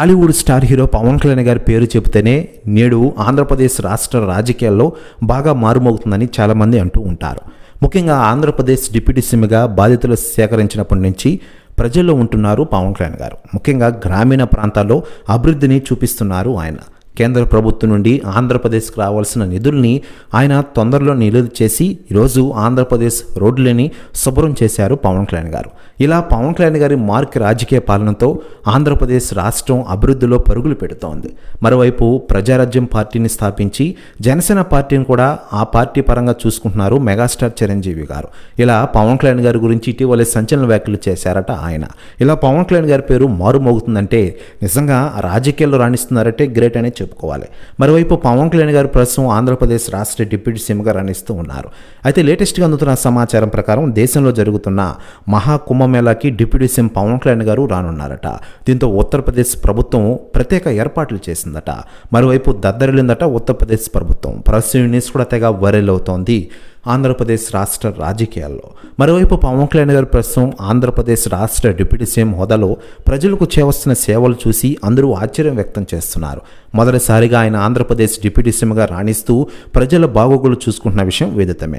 Tollywood star hero Pawan Kalyan గారి పేరు చెబితేనే నేడు ఆంధ్రప్రదేశ్ రాష్ట్ర రాజకీయాల్లో బాగా మారుమోగుతుందని చాలామంది అంటూ ఉంటారు. ముఖ్యంగా ఆంధ్రప్రదేశ్ డిప్యూటీ సీఎంగా బాధితులు సేకరించినప్పటి నుంచి ప్రజల్లో ఉంటున్నారు పవన్ కళ్యాణ్ గారు. ముఖ్యంగా గ్రామీణ ప్రాంతాల్లో అభివృద్ధిని చూపిస్తున్నారు ఆయన. కేంద్ర ప్రభుత్వం నుండి ఆంధ్రప్రదేశ్కి రావాల్సిన నిధుల్ని ఆయన తొందరలో నిలువ చేసి ఈరోజు ఆంధ్రప్రదేశ్ రోడ్లని శుభ్రం చేశారు పవన్ కళ్యాణ్ గారు. ఇలా పవన్ కళ్యాణ్ గారి మార్క్ రాజకీయ పాలనతో ఆంధ్రప్రదేశ్ రాష్ట్రం అభివృద్ధిలో పరుగులు పెడుతోంది. మరోవైపు ప్రజారాజ్యం పార్టీని స్థాపించి జనసేన పార్టీని కూడా ఆ పార్టీ పరంగా చూసుకుంటున్నారు మెగాస్టార్ చిరంజీవి గారు. ఇలా పవన్ కళ్యాణ్ గారి గురించి ఇటీవలే సంచలన వ్యాఖ్యలు చేశారట ఆయన. ఇలా పవన్ కళ్యాణ్ గారి పేరు మారుమోగుతుందంటే నిజంగా రాజకీయాల్లో రాణిస్తున్నారంటే గ్రేట్ అనే చెప్పుకోవాలి. మరోవైపు పవన్ కళ్యాణ్ గారు ప్రస్తుతం ఆంధ్రప్రదేశ్ రాష్ట్ర డిప్యూటీ సీఎంగా రాణిస్తూ ఉన్నారు. అయితే లేటెస్ట్గా అందుతున్న సమాచారం ప్రకారం దేశంలో జరుగుతున్న మహా కుంభమేళాకి డిప్యూటీ సీఎం పవన్ కళ్యాణ్ గారు రానున్నారట. దీంతో ఉత్తరప్రదేశ్ ప్రభుత్వం ప్రత్యేక ఏర్పాట్లు చేసిందట. మరోవైపు దద్దరిల్లిందట ఉత్తరప్రదేశ్ ప్రభుత్వం. ప్రస్తుతం న్యూస్ కూడా తెగ వైరల్ అవుతోంది. ఆంధ్రప్రదేశ్ రాష్ట్ర రాజకీయాల్లో. మరోవైపు పవన్ కళ్యాణ్ గారు ప్రస్తుతం ఆంధ్రప్రదేశ్ రాష్ట్ర డిప్యూటీ సీఎం హోదాలో ప్రజలకు చేవస్తున్న సేవలు చూసి అందరూ ఆశ్చర్యం వ్యక్తం చేస్తున్నారు. మొదటిసారిగా ఆయన ఆంధ్రప్రదేశ్ డిప్యూటీ సీఎంగా రాణిస్తూ ప్రజల బాగోగులు చూసుకుంటున్న విషయం విదితమే.